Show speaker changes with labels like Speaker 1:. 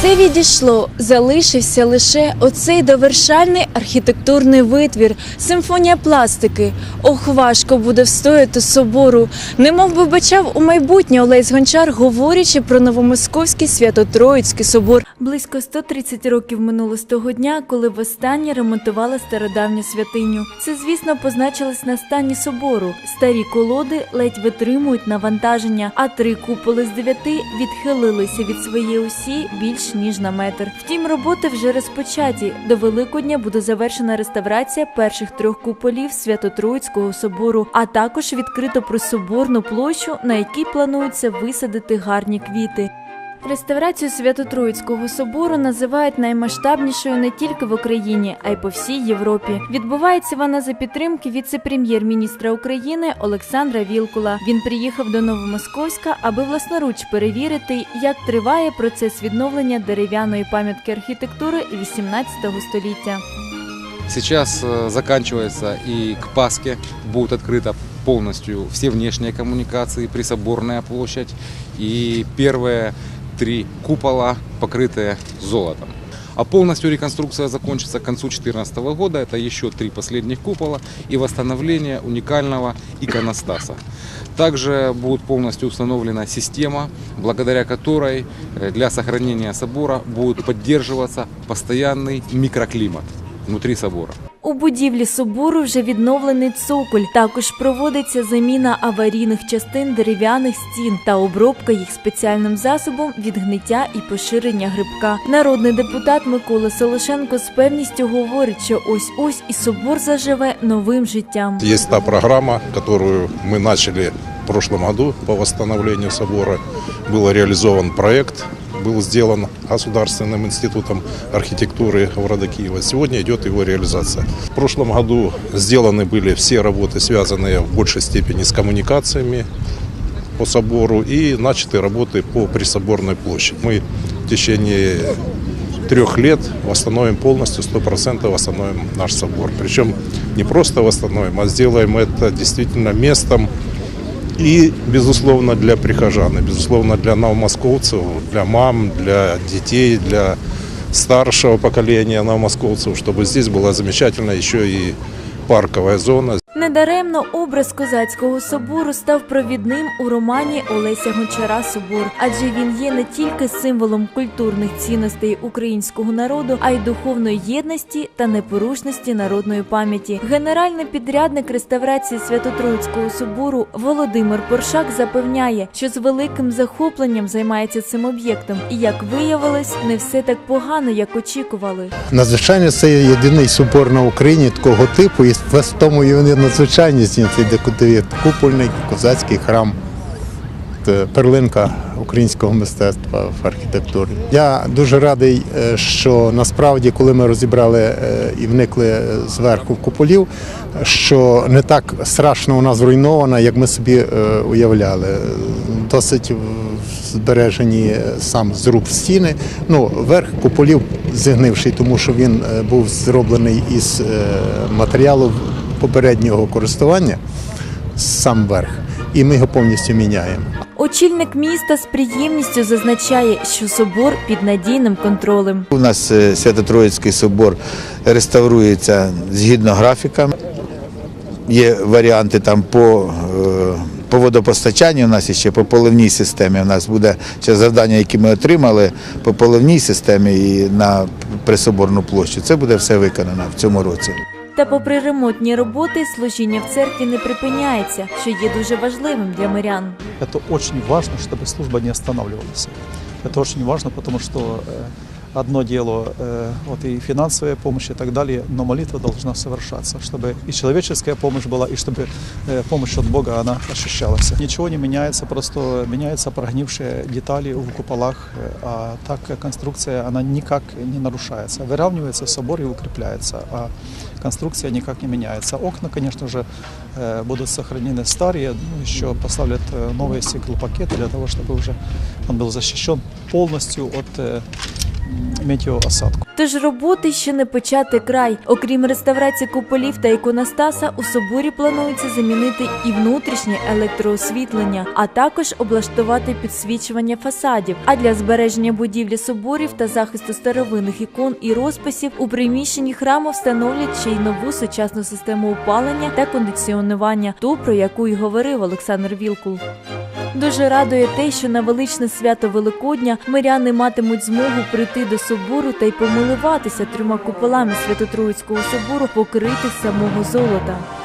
Speaker 1: Все відійшло, залишився лише оцей довершальний архітектурний витвір, симфонія пластики. Ох, важко буде встояти собору. Немов би бачав у майбутнє Олесь Гончар, говорячи про новомосковський Свято-Троїцький собор. Близько 130 років минуло з того дня, коли востаннє ремонтували стародавню святиню. Це, звісно, позначилось на стані собору. Старі колоди ледь витримують навантаження, а три куполи з дев'яти відхилилися від своєї осі більш ніж на метр. Втім, роботи вже розпочаті. До Великодня буде завершена реставрація перших трьох куполів Свято-Троїцького собору, а також відкрито присоборну площу, на якій планується висадити гарні квіти. Реставрацію Свято-Троїцького собору називають наймасштабнішою не тільки в Україні, а й по всій Європі. Відбувається вона за підтримки віце-прем'єр-міністра України Олександра Вілкула. Він приїхав до Новомосковська, аби власноруч перевірити, як триває процес відновлення дерев'яної пам'ятки архітектури 18 століття.
Speaker 2: Сейчас э, заканчивается и к Пасхе будут открыты полностью все внешние коммуникации, присоборная площадь и первые Три купола, покрытые золотом. А полностью реконструкция закончится к концу 2014 года. Это еще три последних купола и восстановление уникального иконостаса. Также будет полностью установлена система, благодаря которой э, для сохранения собора будет поддерживаться постоянный микроклимат внутри собора.
Speaker 1: У будівлі собору вже відновлений цоколь. Також проводиться заміна аварійних частин дерев'яних стін та обробка їх спеціальним засобом від гниття і поширення грибка. Народний депутат Микола Солошенко з певністю говорить, що ось ось і собор заживе новим життям.
Speaker 3: Есть та программа, которую мы начали в прошлом году по восстановлению собора. Был реализован проект, был сделан Государственным институтом архитектуры города Киева. Сегодня идет его реализация. В прошлом году сделаны были все работы, связанные в большей степени с коммуникациями по собору и начаты работы по присоборной площади. Мы в течение трех лет восстановим полностью, 100% восстановим наш собор. Причем не просто восстановим, а сделаем это действительно местом и, безусловно, для прихожан, безусловно, для новомосковцев, для мам, для детей, для старшего поколения новомосковцев, чтобы здесь была замечательная еще и парковая зона.
Speaker 1: Недаремно образ козацького собору став провідним у романі Олеся Гончара Собор, адже він є не тільки символом культурних цінностей українського народу, а й духовної єдності та непорушності народної пам'яті. Генеральний підрядник реставрації Свято-Троїцького собору Володимир Поршак запевняє, що з великим захопленням займається цим об'єктом, і як виявилось, не все так погано, як очікували.
Speaker 4: Надзвичайно це єдиний собор на Україні такого типу, і в тому і вони надзвичайність цей декотові купольний козацький храм. Перлинка українського мистецтва в архітектурі. Я дуже радий, е, що насправді, коли ми розібрали е, і вникли е, зверху в куполів, що не так страшно вона зруйнована, як ми собі е, уявляли. Досить збережені е, сам зруб стіни. Ну, верх куполів зігнивший, тому що він е, був зроблений із е, матеріалу попереднього користування, сам верх, і ми його повністю міняємо.
Speaker 1: Очільник міста з приємністю зазначає, що собор під надійним контролем.
Speaker 5: У нас е, Свято-Троїцький собор реставрується згідно графіка. Є варіанти там по, е, по водопостачанню, у нас ще по поливній системі. У нас буде ще завдання, які ми отримали по поливній системі і на присоборну площу. Це буде все виконано в цьому році.
Speaker 1: Та попри ремонтні роботи, служіння в церкві не припиняється, що є дуже важливим для мирян.
Speaker 6: Это очень важно, чтобы служба не останавливалась. Это очень важно, потому что э, одно дело э, вот и финансовая помощь и так далее, но молитва должна совершаться, чтобы и человеческая помощь была, и чтобы э, помощь от Бога она ощущалась. Ничего не меняется, просто меняются прогнившие детали в куполах, э, а так э, конструкция она никак не нарушается. Выравнивается собор и укрепляется, а конструкция никак не меняется. Окна, конечно же, э, будут сохранены старые, ну, еще поставлят э, новые стеклопакеты для того, чтобы уже он был защищен полностью от э, метеоосадку.
Speaker 1: Тож роботи ще не почати край. Окрім реставрації куполів та іконостаса, у соборі планується замінити і внутрішнє електроосвітлення, а також облаштувати підсвічування фасадів. А для збереження будівлі соборів та захисту старовинних ікон і розписів у приміщенні храму встановлять ще й нову сучасну систему опалення та кондиціонування, ту про яку й говорив Олександр Вілкул. Дуже радує те, що на величне свято Великодня миряни матимуть змогу прийти до собору та й помилуватися трьома куполами Свято-Троїцького собору, покритих самого золота.